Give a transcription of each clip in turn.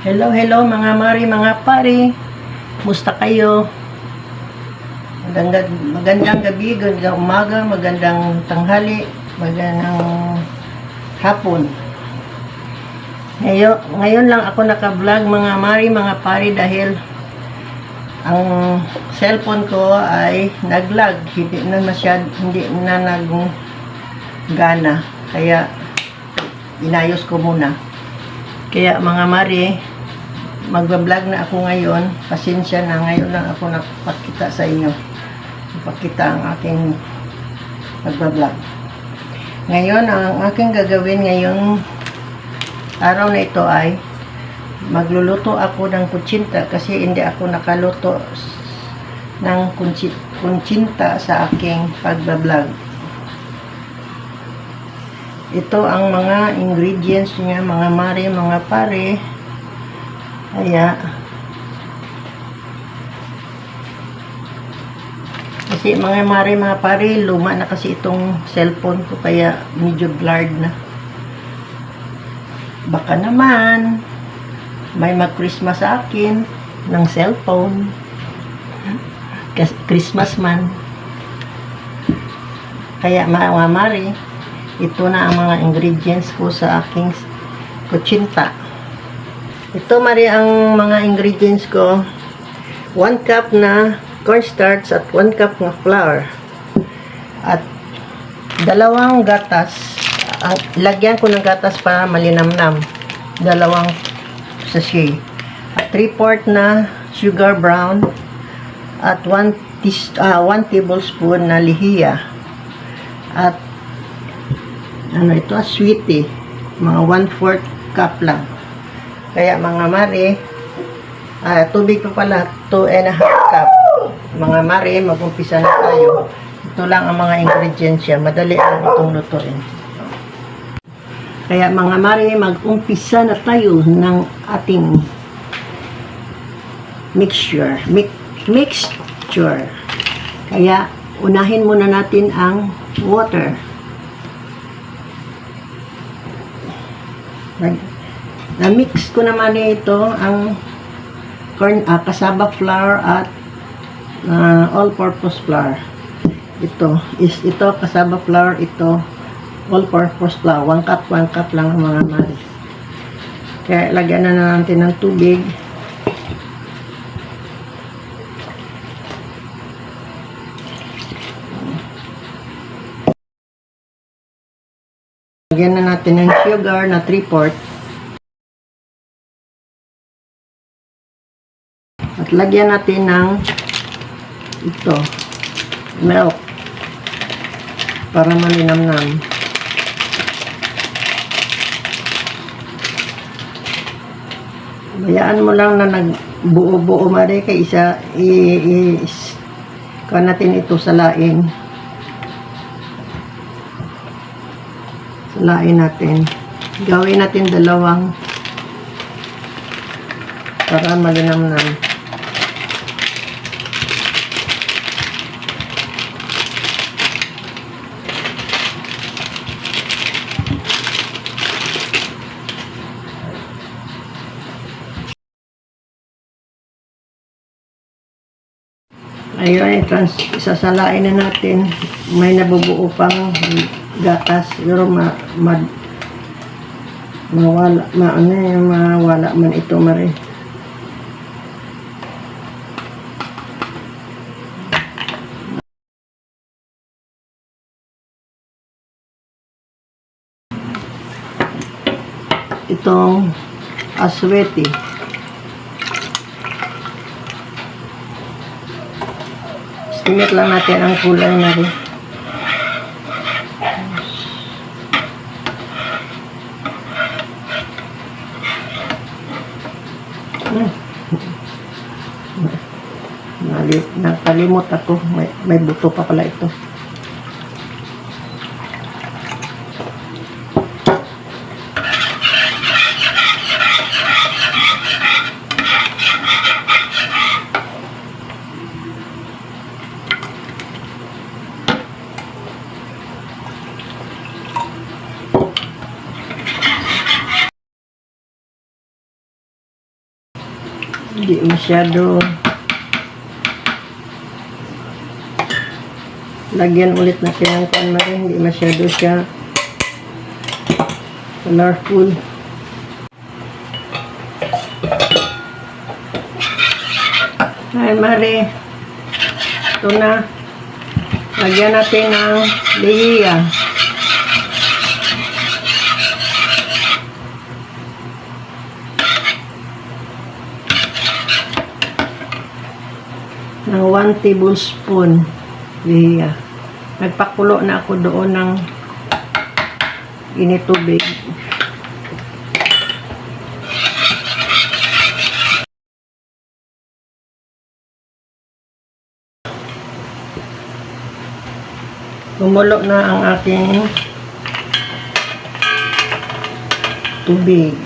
Hello, hello mga mari, mga pari. Musta kayo? Magandang, magandang gabi, magandang umaga, magandang tanghali, magandang hapon. Ngayon, ngayon lang ako naka-vlog mga mari, mga pari dahil ang cellphone ko ay nag-lag. Hindi na masyad, hindi na nag gana. Kaya inayos ko muna. Kaya mga mari, magbablog na ako ngayon. Pasensya na, ngayon lang ako nakapakita sa inyo. Ipakita ang aking magbablog. Ngayon, ang aking gagawin ngayong araw na ito ay magluluto ako ng kutsinta kasi hindi ako nakaluto ng kutsinta sa aking pagbablog. Ito ang mga ingredients niya, mga mare, mga pare. Kaya, kasi mga mare, mga pare, luma na kasi itong cellphone ko, kaya medyo blurred na. Baka naman, may mag-Christmas sa akin ng cellphone. Christmas man. Kaya mga mare, ito na ang mga ingredients ko sa aking kutsinta. Ito mari ang mga ingredients ko. 1 cup na cornstarch at 1 cup na flour. At dalawang gatas. Ang, lagyan ko ng gatas para malinamnam. Dalawang sachet. At 3 quart na sugar brown. At 1 tis, ah, 1 tablespoon na lihiya. At ano ito, sweetie. Mga 1-4 cup lang. Kaya mga mare, ah, tubig pa pala, 2 and a half cup. Mga mare, mag-umpisa na tayo. Ito lang ang mga ingredients siya. Madali lang itong lutuin. Kaya mga mare, mag-umpisa na tayo ng ating mixture. Mix, mixture. Kaya, unahin muna natin ang water. Nag- Na-mix ko naman ito ang corn, ah, cassava flour at ah, all-purpose flour. Ito is ito cassava flour, ito all-purpose flour. 1 cup, 1 cup lang ang mga mali. Kaya lagyan na natin ng tubig. Lagyan na natin ng sugar na 3 quart. Lagyan natin ng ito, milk para malinamnam. Bayaan mo lang na nagbuo-buo mare kay isa i, i natin ito sa laing. Sa laing natin. Gawin natin dalawang para malinamnam. Ayun, trans, isasalain na natin. May nabubuo pang gatas. Pero ma, ma, mawala, ma, ano yung mawala man ito mare. Itong asweti. Estimate lang natin ang kulay na rin. Hmm. Nakalimot ako. May, may buto pa pala ito. Masyado lagyan ulit natin ng kanmari. Hindi masyado siya colorful. Ay, Mari. Ito na. Lagyan natin ng lihiya. Ng 1 tablespoon lihiya. Nagpakulo na ako doon ng initubig. Kumulo na ang aking tubig.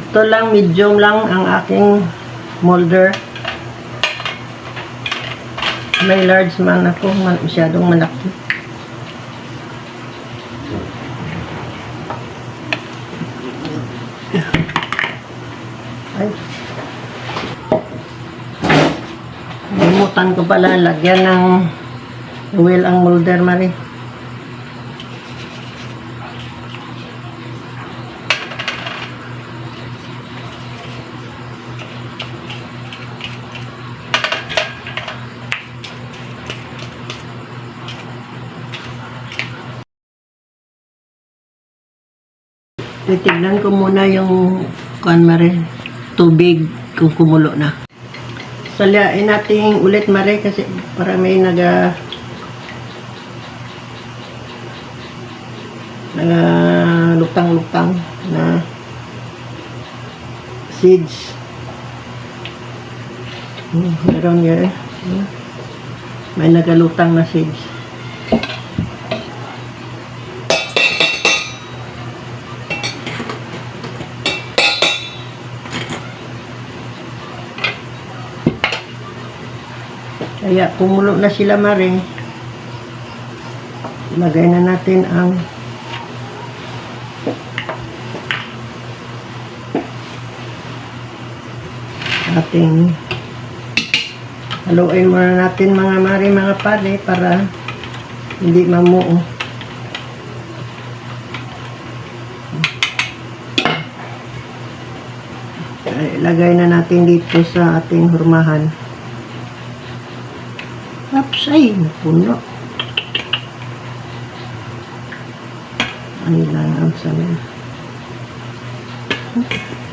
Ito lang, medium lang ang aking molder. May large man ako, man, masyadong malaki. Ay. Limutan ko pala, lagyan ng oil ang molder, Mari. Titignan ko muna yung kuan mare, tubig kung kumulo na. Salyain natin ulit mare kasi para may naga naga lutang-lutang na seeds. Hmm, meron yan. Hmm. May nagalutang na seeds. Kaya kumulo na sila mare. Lagay na natin ang ating haluin muna natin mga mare mga pare para hindi mamuo. Ay, Ilagay na natin dito sa ating hurmahan. Ups, ay, napuno. Ay lang ang sabi.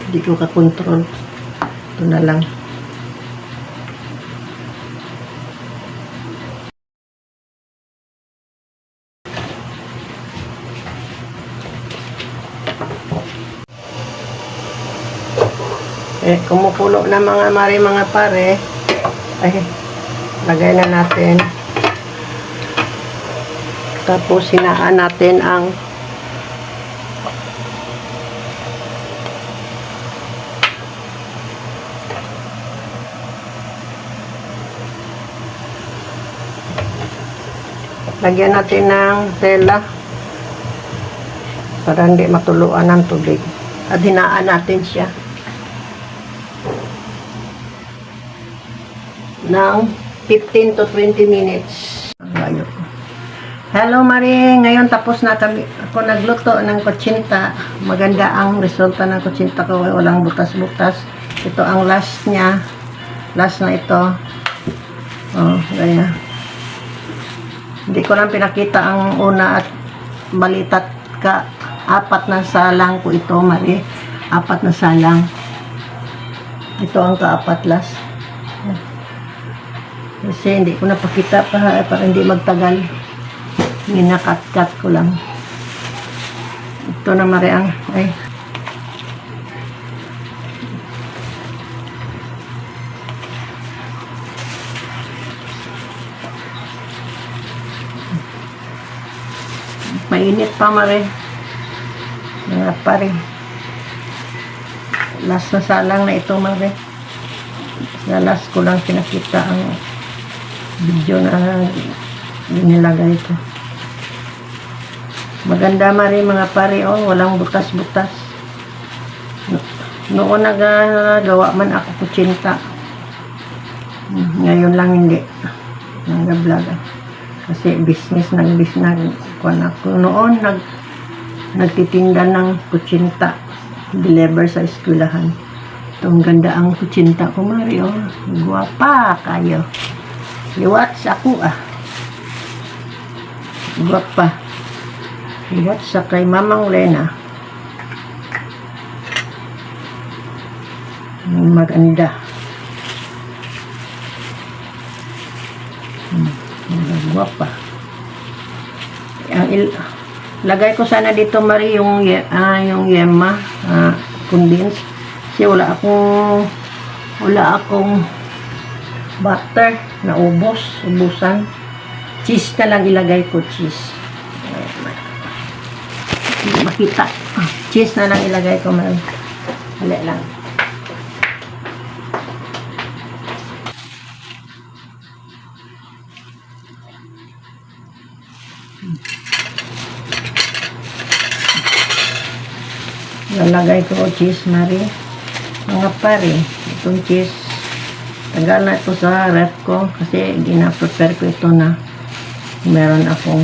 Hindi ko kakontrol. Ito na lang. Eh, kumukulo na mga mari mga pare. Ay, lagay na natin. Tapos sinaan natin ang Lagyan natin ng tela para hindi matuluan ng tubig. At hinaan natin siya ng 15 to 20 minutes. Layo. Hello Marie, ngayon tapos na kami. Ako nagluto ng kutsinta. Maganda ang resulta ng kutsinta ko. Walang butas-butas. Ito ang last niya. Last na ito. Oh, gaya. Hindi ko lang pinakita ang una at balitat ka. Apat na salang ko ito, Marie. Apat na salang. Ito ang kaapat last. Kasi hindi ko napakita pa eh, para hindi magtagal. Minakat-kat ko lang. Ito na mariang. Ay. Mainit pa mare. Mga pare. Last na salang na ito mare. Sa last ko lang pinakita ang video na nilagay ko. Maganda mari mga pare oh, walang butas-butas. Noon nagagawa man ako kutsinta. Ngayon lang hindi. Nag-vlog. Kasi business nag business kuan ako. Noon nag nagtitinda ng kutsinta. Deliver sa eskwelahan. Itong ganda ang kutsinta ko, Mario. Guwapa kayo. Liwat sa ako ah. Guwapa. Liwat sa kay Mamang Lena. Maganda. Hmm, Guwapa. Ang il lagay ko sana dito Mari yung ah, yung yema ah, condense kasi wala akong wala akong butter na ubos ubusan. Cheese na lang ilagay ko cheese. Hindi makita. Cheese na lang ilagay ko Mari Hali lang. Lalagay ko cheese mari mga pare itong cheese tagal na ito sa ref ko kasi gina-prepare ko ito na meron akong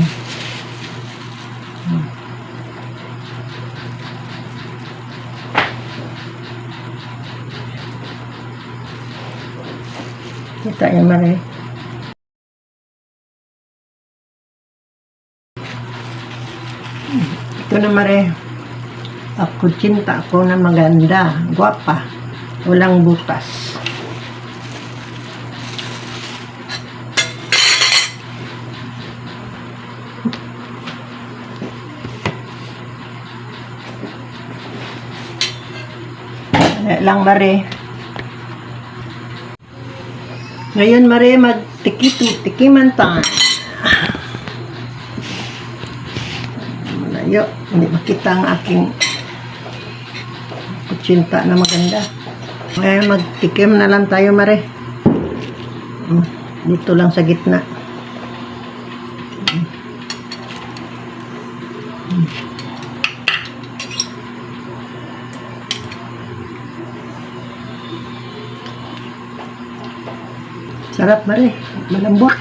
kita niyo mari ito na mari ako cinta ko na maganda, gwapa, walang butas. Lang mare. Ngayon mare magtikito, tikiman tayo. Malayo, hindi makita ang aking kutsinta na maganda. Ngayon magtikim na lang tayo mare. Mm, Dito lang sa gitna. Sarap mare, malambot.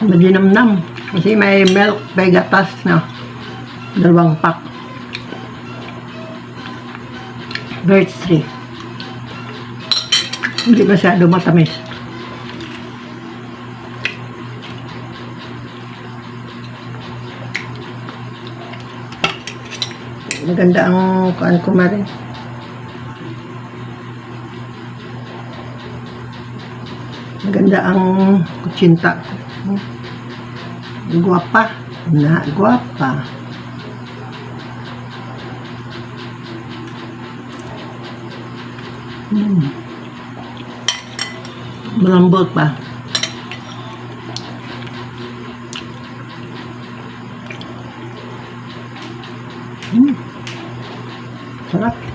Maginamnam. Kasi may milk, may gatas na. Dalawang pack. Birch tree. Hindi masyado matamis. Maganda ang kuan ko mare. Maganda ang kutsinta. Guwapa. Na, guwapa. Hmm. Malambot pa. Hmm. Sarap.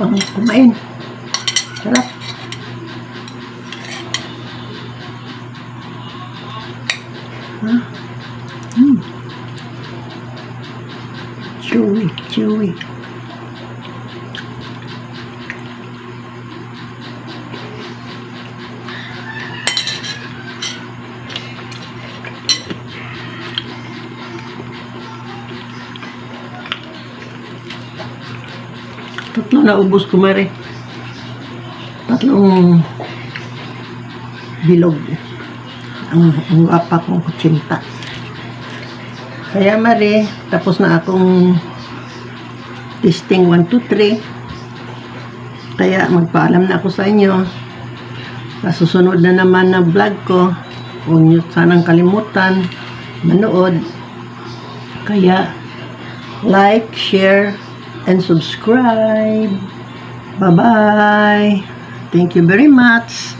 Pang kumain. Sarap. Ha? Hmm. Chewy, chewy. Tatlo na ubos ko, Mare. Tatlong bilog. Ang, ang apa kong kutsinta. Kaya, Mare, tapos na akong testing 1, 2, 3. Kaya magpaalam na ako sa inyo. Sa susunod na naman na vlog ko, huwag niyo sanang kalimutan manood. Kaya, like, share, and subscribe. Bye-bye. Thank you very much.